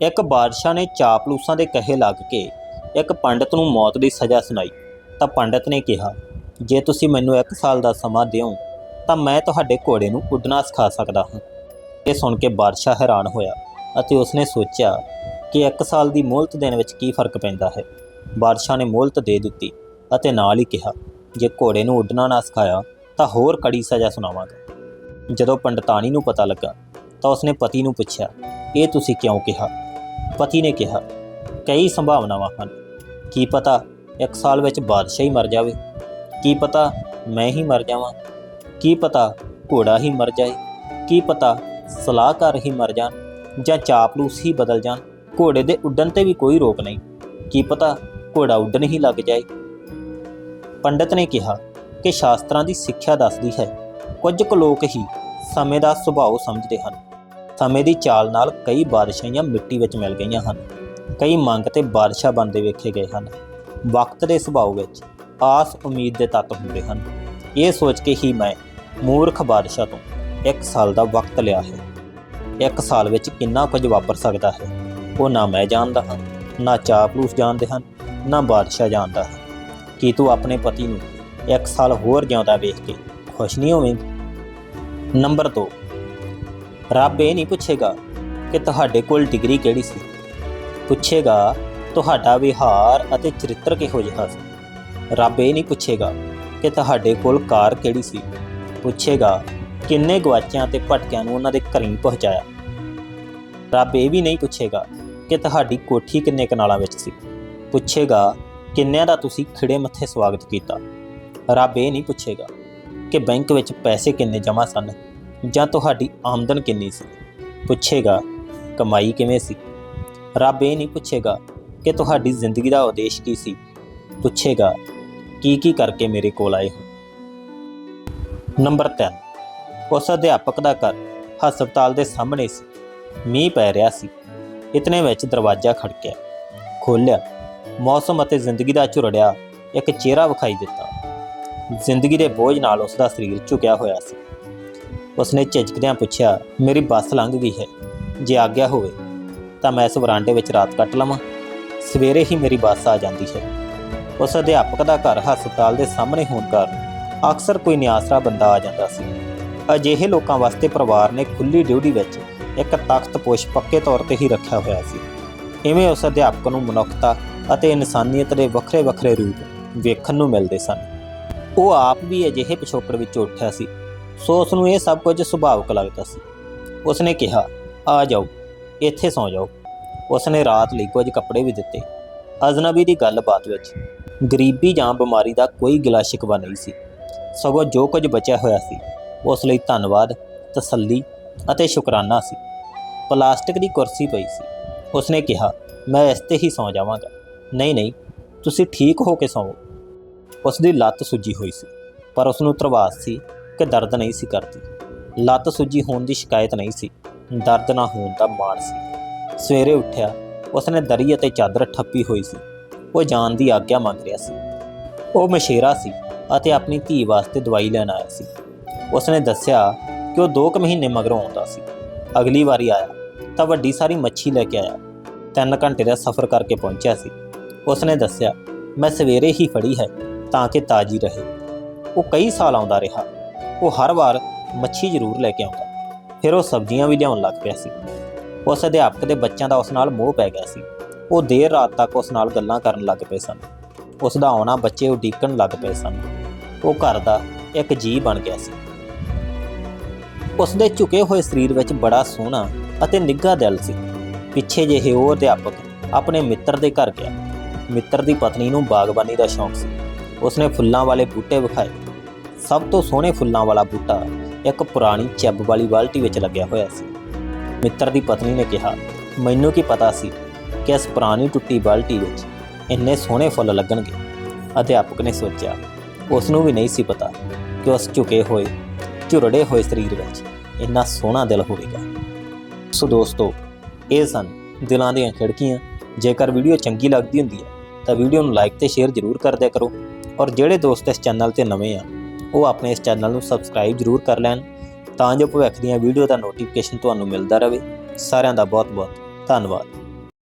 ਇੱਕ ਬਾਦਸ਼ਾਹ ਨੇ ਚਾਪਲੂਸਾਂ ਦੇ ਕਹੇ ਲੱਗ ਕੇ ਇੱਕ ਪੰਡਤ ਨੂੰ ਮੌਤ ਦੀ ਸਜ਼ਾ ਸੁਣਾਈ। ਤਾਂ ਪੰਡਤ ਨੇ ਕਿਹਾ, ਜੇ ਤੁਸੀਂ ਮੈਨੂੰ 1 ਸਾਲ ਦਾ ਸਮਾਂ ਦਿਓ, ਤਾਂ ਮੈਂ ਤੁਹਾਡੇ ਘੋੜੇ ਨੂੰ ਉੱਡਣਾ ਸਿਖਾ ਸਕਦਾ ਹਾਂ। ਇਹ ਸੁਣ ਕੇ ਬਾਦਸ਼ਾਹ ਹੈਰਾਨ ਹੋਇਆ ਅਤੇ ਉਸਨੇ ਸੋਚਿਆ ਕਿ 1 ਸਾਲ ਦੀ ਮੋਹਲਤ ਦੇਣ ਵਿੱਚ ਕੀ ਫ਼ਰਕ ਪੈਂਦਾ ਹੈ। ਬਾਦਸ਼ਾਹ ਨੇ ਮੋਹਲਤ ਦੇ ਦਿੱਤੀ ਅਤੇ ਨਾਲ ਹੀ ਕਿਹਾ, ਜੇ ਘੋੜੇ ਨੂੰ ਉੱਡਣਾ ਨਾ ਸਿਖਾਇਆ, ਤਾਂ ਹੋਰ ਕੜੀ ਸਜ਼ਾ ਸੁਣਾਵਾਂਗਾ। ਜਦੋਂ ਪੰਡਤਾਣੀ ਨੂੰ ਪਤਾ ਲੱਗਾ, ਤਾਂ ਉਸਨੇ ਪਤੀ ਨੂੰ ਪੁੱਛਿਆ, ਇਹ ਤੁਸੀਂ ਕਿਉਂ ਕਿਹਾ? ਪਤੀ ਨੇ ਕਿਹਾ, ਕਈ ਸੰਭਾਵਨਾਵਾਂ ਹਨ। ਕੀ ਪਤਾ ਇੱਕ ਸਾਲ ਵਿੱਚ ਬਾਦਸ਼ਾਹ ਹੀ ਮਰ ਜਾਵੇ? ਕੀ ਪਤਾ ਮੈਂ ਹੀ ਮਰ ਜਾਵਾਂ? ਕੀ ਪਤਾ ਘੋੜਾ ਹੀ ਮਰ ਜਾਏ? ਕੀ ਪਤਾ ਸਲਾਹਕਾਰ ਹੀ ਮਰ ਜਾਣ ਜਾਂ ਚਾਪਲੂਸ ਹੀ ਬਦਲ ਜਾਣ? ਘੋੜੇ ਦੇ ਉੱਡਣ ਤੇ ਵੀ ਕੋਈ ਰੋਕ ਨਹੀਂ। ਕੀ ਪਤਾ ਘੋੜਾ ਉੱਡਣ ਹੀ ਲੱਗ ਜਾਏ? ਪੰਡਤ ਨੇ ਕਿਹਾ ਕਿ ਸ਼ਾਸਤਰਾਂ ਦੀ ਸਿੱਖਿਆ ਦੱਸਦੀ ਹੈ, ਕੁਝ ਕੁ ਲੋਕ ਹੀ ਸਮੇਂ ਦਾ ਸੁਭਾਅ ਸਮਝਦੇ ਹਨ। ਸਮੇਂ ਦੀ ਚਾਲ ਨਾਲ ਕਈ ਬਾਦਸ਼ਾਹੀਆਂ ਮਿੱਟੀ ਵਿੱਚ ਮਿਲ ਗਈਆਂ ਹਨ। ਕਈ ਮੰਗ ਤੇ ਬਾਦਸ਼ਾਹ ਬਣਦੇ ਵੇਖੇ ਗਏ ਹਨ। ਵਕਤ ਦੇ ਸੁਭਾਅ ਵਿੱਚ ਆਸ ਉਮੀਦ ਦੇ ਤੱਤ ਹੁੰਦੇ ਹਨ। ਇਹ ਸੋਚ ਕੇ ਹੀ ਮੈਂ ਮੂਰਖ ਬਾਦਸ਼ਾਹ ਤੋਂ ਇੱਕ ਸਾਲ ਦਾ ਵਕਤ ਲਿਆ ਹੈ। ਇੱਕ ਸਾਲ ਵਿੱਚ ਕਿੰਨਾ ਕੁਝ ਵਾਪਰ ਸਕਦਾ ਹੈ, ਉਹ ਨਾ ਮੈਂ ਜਾਣਦਾ ਹਾਂ, ਨਾ ਚਾਪਲੂਸ ਜਾਣਦੇ ਹਨ, ਨਾ ਬਾਦਸ਼ਾਹ ਜਾਣਦਾ ਹੈ। ਕੀ ਤੂੰ ਆਪਣੇ ਪਤੀ ਨੂੰ ਇੱਕ ਸਾਲ ਹੋਰ ਜਿਉਂਦਾ ਵੇਖ ਕੇ ਖੁਸ਼ ਨਹੀਂ ਹੋਵੇਂਗੀ? ਨੰਬਰ 2 ਰੱਬ ਇਹ ਨਹੀਂ ਪੁੱਛੇਗਾ ਕਿ ਤੁਹਾਡੇ ਕੋਲ ਡਿਗਰੀ ਕਿਹੜੀ ਸੀ। ਪੁੱਛੇਗਾ, ਤੁਹਾਡਾ ਵਿਹਾਰ ਅਤੇ ਚਰਿੱਤਰ ਕਿਹੋ ਜਿਹਾ ਸੀ? ਰੱਬ ਇਹ ਨਹੀਂ ਪੁੱਛੇਗਾ ਕਿ ਤੁਹਾਡੇ ਕੋਲ ਕਾਰ ਕਿਹੜੀ ਸੀ। ਪੁੱਛੇਗਾ, ਕਿੰਨੇ ਗਵਾਚਿਆਂ ਤੇ ਭਟਕਿਆਂ ਨੂੰ ਉਹਨਾਂ ਦੇ ਘਰੀਂ ਪਹੁੰਚਾਇਆ? ਰੱਬ ਇਹ ਵੀ ਨਹੀਂ ਪੁੱਛੇਗਾ ਕਿ ਤੁਹਾਡੀ ਕੋਠੀ ਕਿੰਨੇ ਕਨਾਲਾਂ ਵਿੱਚ ਸੀ। ਪੁੱਛੇਗਾ, ਕਿੰਨਿਆਂ ਦਾ ਤੁਸੀਂ ਖਿੜੇ ਮੱਥੇ ਸਵਾਗਤ ਕੀਤਾ? ਰੱਬ ਇਹ ਨਹੀਂ ਪੁੱਛੇਗਾ ਕਿ ਬੈਂਕ ਵਿੱਚ ਪੈਸੇ ਕਿੰਨੇ ਜਮ੍ਹਾਂ ਸਨ ਜਾਂ ਤੁਹਾਡੀ ਆਮਦਨ ਕਿੰਨੀ ਸੀ? ਪੁੱਛੇਗਾ, ਕਮਾਈ ਕਿਵੇਂ ਸੀ? ਰੱਬ ਇਹ ਨਹੀਂ ਪੁੱਛੇਗਾ ਕਿ ਤੁਹਾਡੀ ਜ਼ਿੰਦਗੀ ਦਾ ਉਦੇਸ਼ ਕੀ ਸੀ। ਪੁੱਛੇਗਾ, ਕੀ ਕੀ ਕਰਕੇ ਮੇਰੇ ਕੋਲ ਆਏ ਹੋ? ਨੰਬਰ 3 ਉਸ ਅਧਿਆਪਕ ਦਾ ਘਰ ਹਸਪਤਾਲ ਦੇ ਸਾਹਮਣੇ ਸੀ। ਮੀਂਹ ਪੈ ਰਿਹਾ ਸੀ। ਇਤਨੇ ਵਿੱਚ ਦਰਵਾਜ਼ਾ ਖੜਕਿਆ। ਖੋਲ੍ਹਿਆ। ਮੌਸਮ ਅਤੇ ਜ਼ਿੰਦਗੀ ਦਾ ਝੁਰੜਿਆ ਇੱਕ ਚਿਹਰਾ ਵਿਖਾਈ ਦਿੱਤਾ। ਜ਼ਿੰਦਗੀ ਦੇ ਬੋਝ ਨਾਲ ਉਸ ਦਾ ਸਰੀਰ ਝੁਕਿਆ ਹੋਇਆ ਸੀ। ਉਸਨੇ ਝਿਜਕਦਿਆਂ ਪੁੱਛਿਆ, ਮੇਰੀ ਬੱਸ ਲੰਘ ਗਈ ਹੈ। ਜੇ ਆਗਿਆ ਹੋਵੇ, ਤਾਂ ਮੈਂ ਇਸ ਵਰਾਂਡੇ ਵਿੱਚ ਰਾਤ ਕੱਟ ਲਵਾਂ। ਸਵੇਰੇ ਹੀ ਮੇਰੀ ਬੱਸ ਆ ਜਾਂਦੀ ਹੈ। ਉਸ ਅਧਿਆਪਕ ਦਾ ਘਰ ਹਸਪਤਾਲ ਦੇ ਸਾਹਮਣੇ ਹੋਣ ਕਾਰਨ ਅਕਸਰ ਕੋਈ ਨਿਆਸਰਾ ਬੰਦਾ ਆ ਜਾਂਦਾ ਸੀ। ਅਜਿਹੇ ਲੋਕਾਂ ਵਾਸਤੇ ਪਰਿਵਾਰ ਨੇ ਖੁੱਲੀ ਡਿਊਟੀ ਵਿੱਚ ਇੱਕ ਤਖਤ ਪੋਸ਼ ਪੱਕੇ ਤੌਰ ਤੇ ਹੀ ਰੱਖਿਆ ਹੋਇਆ ਸੀ। ਇਵੇਂ ਉਸ ਅਧਿਆਪਕ ਨੂੰ ਮਨੁੱਖਤਾ ਅਤੇ ਇਨਸਾਨੀਅਤ ਦੇ ਵੱਖਰੇ ਵੱਖਰੇ ਰੂਪ ਵੇਖਣ ਨੂੰ ਮਿਲਦੇ ਸਨ। ਉਹ ਆਪ ਵੀ ਅਜਿਹੇ ਪਿਛੋਕੜ ਵਿੱਚ ਉੱਠਿਆ ਸੀ। ਸੋ ਉਸ ਨੂੰ ਇਹ ਸਭ ਕੁਝ ਸੁਭਾਵਕ ਲੱਗਦਾ ਸੀ। ਉਸਨੇ ਕਿਹਾ, ਆ ਜਾਓ, ਇੱਥੇ ਸੌ ਜਾਓ। ਉਸਨੇ ਰਾਤ ਲਈ ਕੁਝ ਕੱਪੜੇ ਵੀ ਦਿੱਤੇ। ਅਜਨਬੀ ਦੀ ਗੱਲਬਾਤ ਵਿੱਚ ਗਰੀਬੀ ਜਾਂ ਬਿਮਾਰੀ ਦਾ ਕੋਈ ਗਿਲਾ ਸ਼ਿਕਵਾ ਨਹੀਂ ਸੀ। ਸਗੋਂ ਜੋ ਕੁਝ ਬਚਿਆ ਹੋਇਆ ਸੀ, ਉਸ ਲਈ ਧੰਨਵਾਦ, ਤਸੱਲੀ ਅਤੇ ਸ਼ੁਕਰਾਨਾ ਸੀ। ਪਲਾਸਟਿਕ ਦੀ ਕੁਰਸੀ ਪਈ ਸੀ। ਉਸਨੇ ਕਿਹਾ, ਮੈਂ ਇਸ ਤੇ ਹੀ ਸੌ ਜਾਵਾਂਗਾ। ਨਹੀਂ ਨਹੀਂ, ਤੁਸੀਂ ਠੀਕ ਹੋ ਕੇ ਸੌਵੋ ਉਸ ਦੀ ਲੱਤ ਸੁੱਜੀ ਹੋਈ ਸੀ, ਪਰ ਉਸ ਨੂੰ ਤਰਵਾਸ ਸੀ ਕਿ ਦਰਦ ਨਹੀਂ ਸੀ ਕਰਦੀ। ਲੱਤ ਸੁੱਜੀ ਹੋਣ ਦੀ ਸ਼ਿਕਾਇਤ ਨਹੀਂ ਸੀ। ਦਰਦ ਨਾ ਹੋਣ ਦਾ ਮਾਣ ਸੀ। ਸਵੇਰੇ ਉੱਠਿਆ, ਉਸਨੇ ਦਰੀ ਅਤੇ ਚਾਦਰ ਠੱਪੀ ਹੋਈ ਸੀ। ਉਹ ਜਾਣ ਦੀ ਆਗਿਆ ਮੰਗ ਰਿਹਾ ਸੀ। ਉਹ ਮਸ਼ੇਰਾ ਸੀ ਅਤੇ ਆਪਣੀ ਧੀ ਵਾਸਤੇ ਦਵਾਈ ਲੈਣ ਆਇਆ ਸੀ। ਉਸਨੇ ਦੱਸਿਆ ਕਿ ਉਹ 2 ਕੁ ਮਹੀਨੇ ਮਗਰੋਂ ਆਉਂਦਾ ਸੀ। ਅਗਲੀ ਵਾਰੀ ਆਇਆ ਤਾਂ ਵੱਡੀ ਸਾਰੀ ਮੱਛੀ ਲੈ ਕੇ ਆਇਆ। 3 ਘੰਟੇ ਦਾ ਸਫ਼ਰ ਕਰਕੇ ਪਹੁੰਚਿਆ ਸੀ। ਉਸਨੇ ਦੱਸਿਆ, ਮੈਂ ਸਵੇਰੇ ਹੀ ਫੜੀ ਹੈ ਤਾਂ ਕਿ ਤਾਜੀ ਰਹੇ। ਉਹ ਕਈ ਸਾਲ ਆਉਂਦਾ ਰਿਹਾ। ਉਹ ਹਰ ਵਾਰ ਮੱਛੀ ਜ਼ਰੂਰ ਲੈ ਕੇ ਆਉਂਦਾ। ਫਿਰ ਉਹ ਸਬਜ਼ੀਆਂ ਵੀ ਲਿਆਉਣ ਲੱਗ ਪਿਆ ਸੀ। ਉਸ ਅਧਿਆਪਕ ਦੇ ਬੱਚਿਆਂ ਦਾ ਉਸ ਨਾਲ ਮੋਹ ਪੈ ਗਿਆ ਸੀ। ਉਹ ਦੇਰ ਰਾਤ ਤੱਕ ਉਸ ਨਾਲ ਗੱਲਾਂ ਕਰਨ ਲੱਗ ਪਏ ਸਨ। ਉਸ ਦਾ ਆਉਣਾ ਬੱਚੇ ਉਡੀਕਣ ਲੱਗ ਪਏ ਸਨ। ਉਹ ਘਰ ਦਾ ਇੱਕ ਜੀ ਬਣ ਗਿਆ ਸੀ। ਉਸ ਦੇ ਝੁਕੇ ਹੋਏ ਸਰੀਰ ਵਿੱਚ ਬੜਾ ਸੋਹਣਾ ਅਤੇ ਨਿੱਘਾ ਦਿਲ ਸੀ। ਪਿੱਛੇ ਜਿਹੇ ਉਹ ਅਧਿਆਪਕ ਆਪਣੇ ਮਿੱਤਰ ਦੇ ਘਰ ਗਿਆ। ਮਿੱਤਰ ਦੀ ਪਤਨੀ ਨੂੰ ਬਾਗਬਾਨੀ ਦਾ ਸ਼ੌਂਕ ਸੀ। ਉਸਨੇ ਫੁੱਲਾਂ ਵਾਲੇ ਬੂਟੇ ਵਿਖਾਏ। ਸਭ ਤੋਂ ਸੋਹਣੇ ਫੁੱਲਾਂ ਵਾਲਾ ਬੂਟਾ ਇੱਕ ਪੁਰਾਣੀ ਚੱਬ ਵਾਲੀ ਬਾਲਟੀ ਵਿੱਚ ਲੱਗਿਆ ਹੋਇਆ ਸੀ। ਮਿੱਤਰ ਦੀ ਪਤਨੀ ਨੇ ਕਿਹਾ, ਮੈਨੂੰ ਕੀ ਪਤਾ ਸੀ ਕਿ ਇਸ ਪੁਰਾਣੀ ਟੁੱਟੀ ਬਾਲਟੀ ਵਿੱਚ ਇੰਨੇ ਸੋਹਣੇ ਫੁੱਲ ਲੱਗਣਗੇ? ਅਧਿਆਪਕ ਨੇ ਸੋਚਿਆ ਉਸ ਨੂੰ ਵੀ ਨਹੀਂ ਸੀ ਪਤਾ ਕਿ ਉਸ ਝੁਕੇ ਹੋਏ, ਝੁਰੜੇ ਹੋਏ ਸਰੀਰ ਵਿੱਚ ਇੰਨਾ ਸੋਹਣਾ ਦਿਲ ਹੋਵੇਗਾ। ਸੋ ਦੋਸਤੋ, ਇਹ ਸਨ ਦਿਲਾਂ ਦੀਆਂ ਖਿੜਕੀਆਂ। ਜੇਕਰ ਵੀਡੀਓ ਚੰਗੀ ਲੱਗਦੀ ਹੁੰਦੀ ਹੈ, ਤਾਂ ਵੀਡੀਓ ਨੂੰ ਲਾਈਕ ਤੇ ਸ਼ੇਅਰ ਜ਼ਰੂਰ ਕਰ ਦਿਆ ਕਰੋ। ਔਰ ਜਿਹੜੇ ਦੋਸਤ ਇਸ ਚੈਨਲ ਤੇ ਨਵੇਂ ਆ ਉਹ ਆਪਣੇ ਇਸ ਚੈਨਲ ਨੂੰ ਸਬਸਕ੍ਰਾਈਬ ਜ਼ਰੂਰ ਕਰ ਲੈਣ ਤਾਂ ਜੋ ਭਵਿੱਖ ਦੀਆਂ ਵੀਡੀਓ ਦਾ ਨੋਟੀਫਿਕੇਸ਼ਨ ਤੁਹਾਨੂੰ ਮਿਲਦਾ ਰਹੇ। ਸਾਰਿਆਂ ਦਾ ਬਹੁਤ ਬਹੁਤ ਧੰਨਵਾਦ।